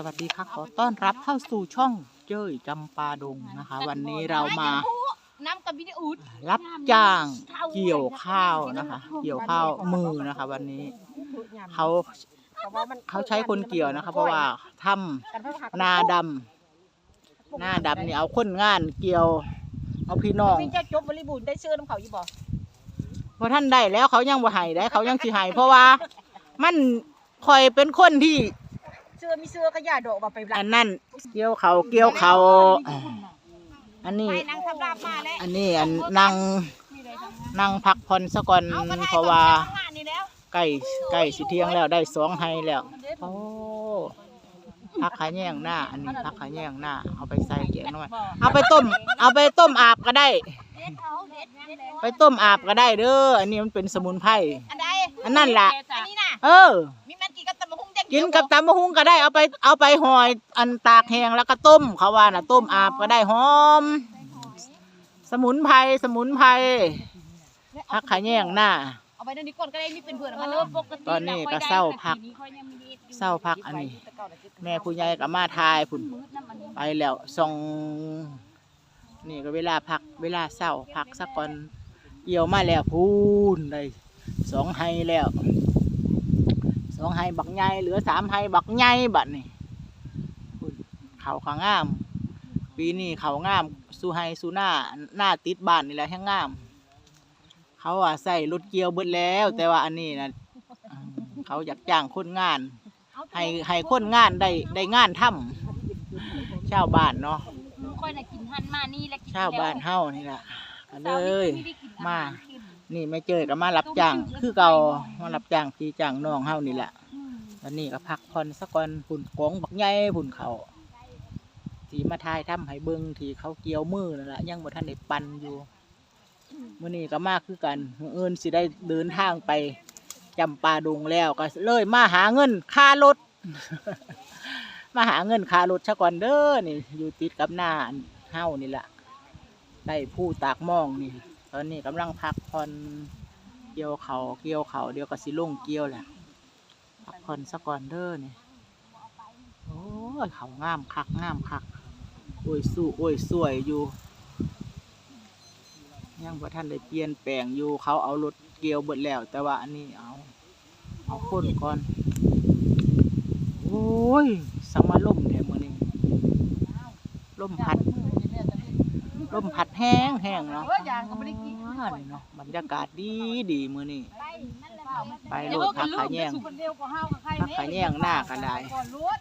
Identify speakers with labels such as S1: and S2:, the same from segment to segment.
S1: สวัสดีค่ะขอต้อนรับเข้าสู่ช่องเจ้ยจำปาดงนะคะ วันนี้เรามา
S2: น้ำกับวิดีอูด
S1: รับจ้างเกี่ยวข้าวนะคะ เกี่ยวข้าวมือนะคะ วันนี้เขาเขาใช้คนเกี่ยวนะคะ เพราะว่าทำนาดำนาดำนี่เอาคนงานเกี่ยว เอาพี่น้อง
S2: พี่เจ้าจบบริบูรณ์ได้เสื้อน้ำเขาอยู่บ่
S1: พอท่านได้แล้วเขายังบ่ให้ได้ เขายังสิให้เพราะว่ามันคอยเป็นคนที่
S2: เสื้อมีเสื้อกระยาดอกบ่ไปหลั
S1: อั
S2: ง
S1: นนั้นเกี่ยวเขาเกี่ยวเขาอันนี้
S2: ไปนั่งทำราบมาแล้ว
S1: อันนี้อันนั่งนั่งพักผ่อนซะก่อน
S2: เอาก็ได้
S1: เพราะว่า
S2: ข้างหน้านี่แล้ว
S1: ใกล้ใกล้สิเที่ยงแล้วได้สองไฮแล้วโอ้พักขาแย่งหน้า อันนี้พักขาแย่งหน้า เอาไปใส่เกี๊ยวหน่อยเอาไปต้ม เอาไปต้มอาบก็ได้
S2: เด็ดเอาเด็ดเด็ด
S1: ไปต้มอาบก็ได้เด้ออันนี้มันเป็นสมุนไพร
S2: อันใด
S1: อันนั่นล่ะ
S2: อันนี้น่ะ
S1: เออ
S2: มีแม่น กินกับตำบักหุ่งจัง
S1: กินกับตำมะฮุงก็ได้เอาไปเอาไปหอยอันตากแห้งแล้วก็ต้มเขาว่าน่ะต้มอาบก็ได้หอม สมุนไพรสมุนไพรพักขาแย่งหน้า
S2: เอาไปเดี๋ยวนี้ก่อนก็ได้นี่เป็นเพื่อนมันเนาะปกติ
S1: ตอนนี้ก็เศร้าพักเศร้าพักอันนี้ แม่ผู้ใหญ่กับมาทายพุ่นไปแล้วส่งนี่ก็เวลาพักเวลาเศร้าพักสักก่อนเกี่ยวมาแล้วพูนเลยสองไฮแล้ว สองไฮบักใหญ่เหลือสามไฮบักใหญ่บัดนี่พุ่นเขาขางาม ปีนี้เขางามสู้ไฮสู้หน้าหน้าติดบ้านนี่แหละแห้งงาม เขาอะใส่รถเกี่ยวเบิดแล้ว แต่ว่าอันนี้นะอืมเขาอยากจ้างคนงาน ให้ให้คนงานได้ได้งานทำชาวบ้านเนาะ
S2: ค่อยน่ะกินหันมานี่แล้วกิน
S1: ชาวบ้านเฮานี่แหละก็เลยมา นี่ไม่เจอก็มารับจ้าง คือเก่ามารับจ้างพี่จ้างน้องเฮานี่แหละวันนี้ก็พักผ่อนสักก่อนผุนกองบักใหญ่ผุนเขาที่มาทายทำให้เบิ่งที่เขาเกี่ยวมือนั่นแหละยังบ่ทันได้ปันอยู่มื้อนี้ก็มาคือกันมื้ออื่นสิได้เดินทางไปจำปาดงแล้วก็เลยมาหาเงินค่ารถ มาหาเงินค่ารถซะก่อนเด้อนี่ อยู่ติดกับหน้าเฮานี่แหละได้ผู้ตากหมองนี่ ตอนนี้กำลังพักผ่อนเกี่ยวเขาเกี่ยวเขาเดียวก็สิลงเกี่ยวแหละพักผ่อนซะก่อนเด้อนี่โอ้ยเขางามคักงามคักโอ้ยสู้โอ้ยสวยอยู่ ยังบ่ท่านได้เปลี่ยนแปลงอยู่เขาเอารถเกี่ยวเบิดแล้ว แต่ว่าอันนี้เอาเอาคนก่อนโอ้ยสังมาล่มแถมมือนี้ล่มพัด ล่มพัดแห้งแห้งเนาะ
S2: เอออย่างก็บ่ได้กิน
S1: อ่านี่เนาะบรรยากาศดีดีมือนี้ไป
S2: เดี๋
S1: โล
S2: ยว
S1: ดพักขาแย่ง
S2: คนเดียวก็เฮากับใคร
S1: พักขาแย่งหน้ากันได้
S2: ก่อนรวด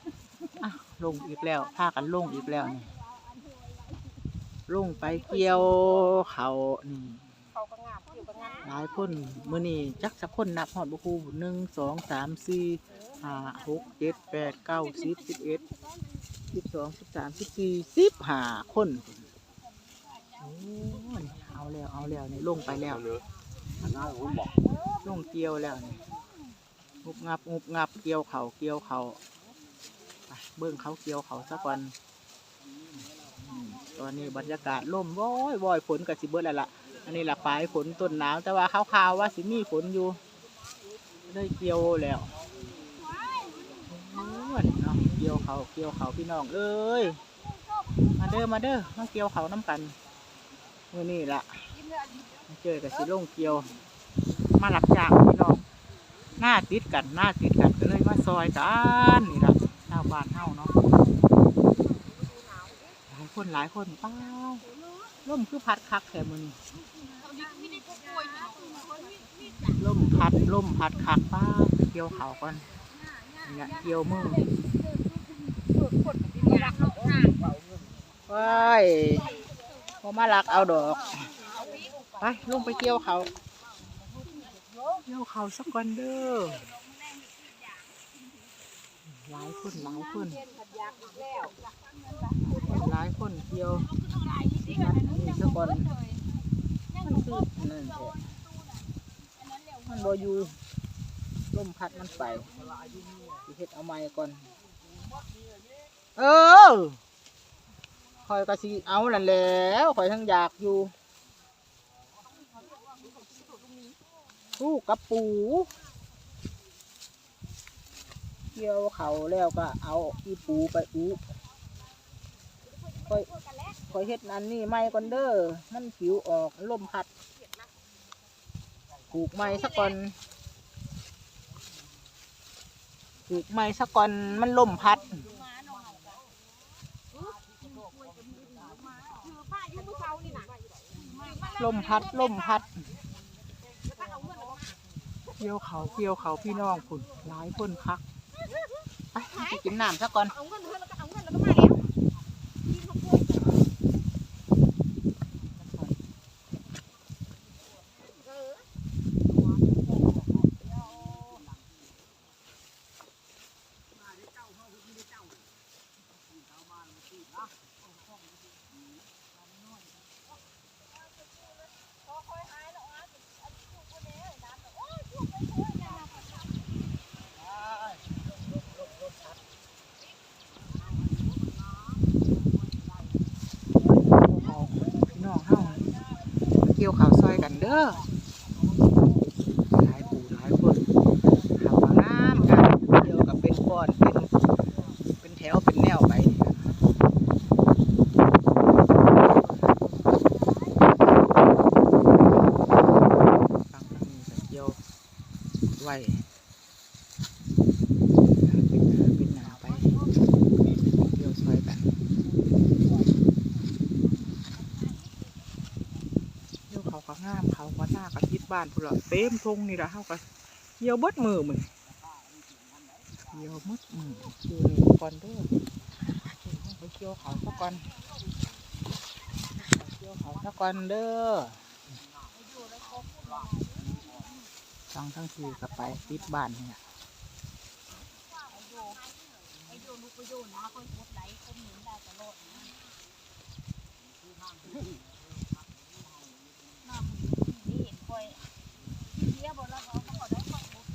S1: อะลงอีกแล้วพากันลงอีกแล้วนี่ลงไปเกี่ยวเขานี่
S2: เขาก็งามอยู่ก็งาม
S1: หลายคนมือนี้จักสักคนนับหอดบุคูหนึ่งสองสามสี่ห้าหกเจ็ดแปดเก้าสิบสิบเอ็ดสิบสองสิบสามสิบสี่สิบห้าคนโอ้ย เอาแล้วเอาแล้วนี่ลงไปแล้วลงเกี่ยวแล้วนี่งุบงับงุบงับเกี่ยวเขาเกี่ยวเขาไปเบิ้งเขาเกี่ยวเขาซะก่อนอืมตอนนี้บรรยากาศล่มว้อยว้อยฝนกับสิเบิดแล้วล่ะอันนี้แหละปลายฝนต้นหนาวแต่ว่าขาวๆว่าสิมีฝนอยู่เลยเกี่ยวแล้วโอ้ยเนาะเกี่ยวเขาเกี่ยวเขาพี่น้องเอ้ยมาเด้อมาเด้อมาเกี่ยวเขาน้ำกัน มื่อนี้ละเจอกับสิลงเกี่ยว มาหลับจากพี่น้องหน้าติดกันหน้าติดกันก็เลยมาซอยกันนี่ละชาวบ้านเฮาเนาะหลายคนหลายคนป้าร่มคือพัดคักแถมมือนี้ล่มพัดล่มพัดคักป้าเกี่ยวเขาก่อนเนี่ยเกี่ยวมือว้าย พอมาลักเอาดอก ไปลงไปเกี่ยวเขาเกี่ยวเขาสักก่อนเด้อหลายคนหลายคนหลายคนเกี่ยวนี่สักก่อนมันคือนั่นแหละมันบ่อยู่ลมพัดมันไปเฮ็ดเอาไม้ก่อน เออ คอยก็สิเอานั่นแล้วคอยทั้งอยากอยู่ลูกกับปูเกี่ยวเขาแล้วก็เอาอีปูไปอูคอยคอยเฮ็ดอันนี้ไม่ก่อนเด้อมันผิวออกลมพัดปลูกไม้สักก่อนปลูกไม้สักก่อนมันลมพัด ลมพัดลมพัดเกี่ยวเขาเกี่ยวเขาพี่น้องคุณหลายคนคักไปไปกินน้ำซะก่อน
S2: เอาเงินเธอแล้วก็เอาเงินแล้วก็มาแล้วกินข้าวโพดเออ
S1: เขาพี่น้องเฮามา เกี่ยวเขาวซอยกันเด้อหลายปู่หลายคนเขาวงามงามเกี่ยวกับเป็นก้อนเป็นเป็นแถวเป็นแนวไปฟังทางนี้ก็เกี่ยวไว้เป็นหนาเป็นหนาไปเกี่ยวซอยกัน เงามเขาก็หน้าก็ทิศบ้านพุ่นละเต็มทงนี่ละเฮาก็เกี่ยวบดมือมึงเกี่ยวมดมือเกี่ยวนี่ก่อนเด้อไปเกี่ยวเขาซะก่อนเกี่ยวเขาซะก่อนเด้อทั้งทั้งทีก็ไปติดบ้านเนี่ย
S2: ไอ้โยนลูกไปโยนนะคนกดไลค์คนหนุนได้ตลอดนะน้ำนี่เห็นคอยเลี้ยบนแล้วเขาก็ได้ฟังบุญ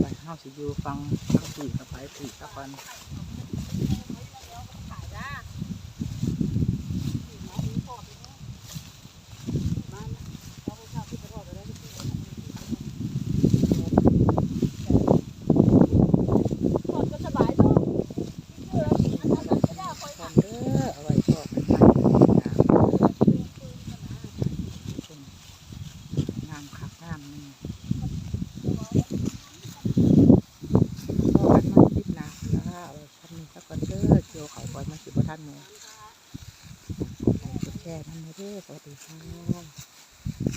S1: ไป เฮาสิอยู่ฟังทั้งทีก็ไปทีซะกันก่อนเด้อเอาไว้พ่อกันไปงามคักงามนี่ ก็อันมันติดหนาแล้วเอาไว้ทำนี่สักก่อนเด้อเกี่ยวเขาก่อนมันสิบ่ทันหมูกดไลค์กดแชร์นั่นเด้อ สวัสดีค่ะ